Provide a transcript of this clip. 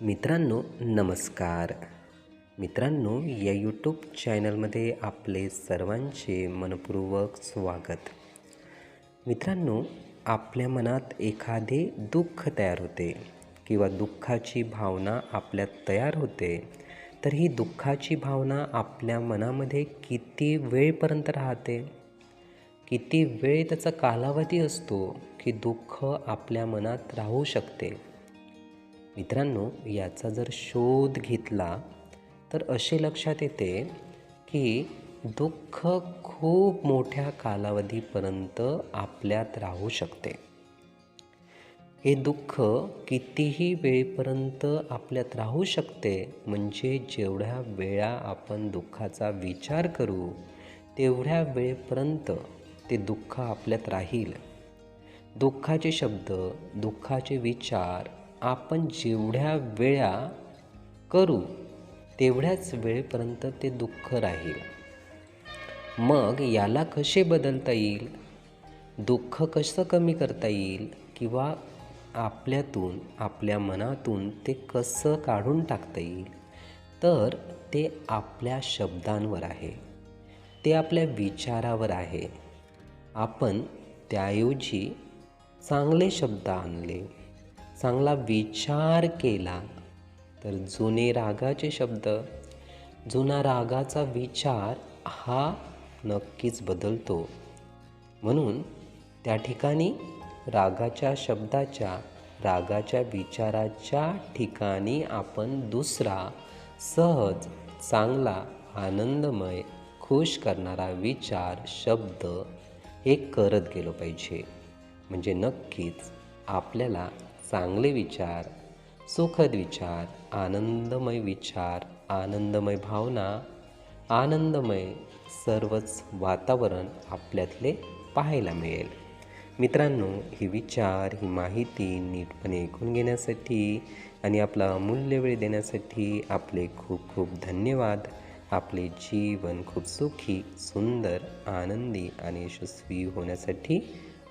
मित्रांनो नमस्कार. मित्रांनो या यूट्यूब चॅनलमध्ये आपले सर्वांचे मनपूर्वक स्वागत. मित्रांनो आपल्या मनात एखादे दुःख तयार होते किंवा दुःखाची भावना आपल्यात तयार होते तर ही दुःखाची भावना आपल्या मनामध्ये किती वेळपर्यंत राहते? किती वेळ त्याचा कालावधी असतो की दुःख आपल्या मनात राहू शकते? मित्रांनो याचा जर शोध घेतला तर असे लक्षात येते की दुःख खूप मोठ्या कालावधीपर्यंत आपल्यात राहू शकते. हे दुःख कितीही वेळपर्यंत आपल्यात राहू शकते म्हणजे जेवढ्या वेळा आपण दुःखाचा विचार करू तेवढ्या वेळपर्यंत ते दुःख आपल्यात राहील. दुःखाचे शब्द दुःखाचे विचार आपण जेवढ्या वेळा करू तेवढ्याच वेळपर्यंत ते दुःख राहील. मग याला कसे बदलता येईल? दुःख कसं कमी करता येईल? किंवा आपल्यातून आपल्या मनातून ते कसं काढून टाकता येईल? तर ते आपल्या शब्दांवर आहे. ते आपल्या विचारावर आहे. आपण त्याऐवजी चांगले शब्द आणले. चांगला विचार केला तर जुने रागाचे शब्द जुना रागाचा विचार हा नक्कीच बदलतो. म्हणून त्या ठिकाणी रागाच्या शब्दाच्या रागाच्या विचाराच्या ठिकाणी आपण दुसरा सहज चांगला आनंदमय खुश करणारा विचार शब्द हे करत गेलो पाहिजे. म्हणजे नक्कीच आपल्याला चांगले विचार सुखद विचार आनंदमय विचार आनंदमय भावना आनंदमय सर्वच वातावरण आपल्यातले पाहायला मिळेल. मित्रांनो ही विचार ही माहिती नीटपणे ऐकून घेण्यासाठी आणि आपला अमूल्य वेळ देण्यासाठी आपले खूप खूप धन्यवाद. आपले जीवन खूप सुखी सुंदर आनंदी आणि यशस्वी होण्यासाठी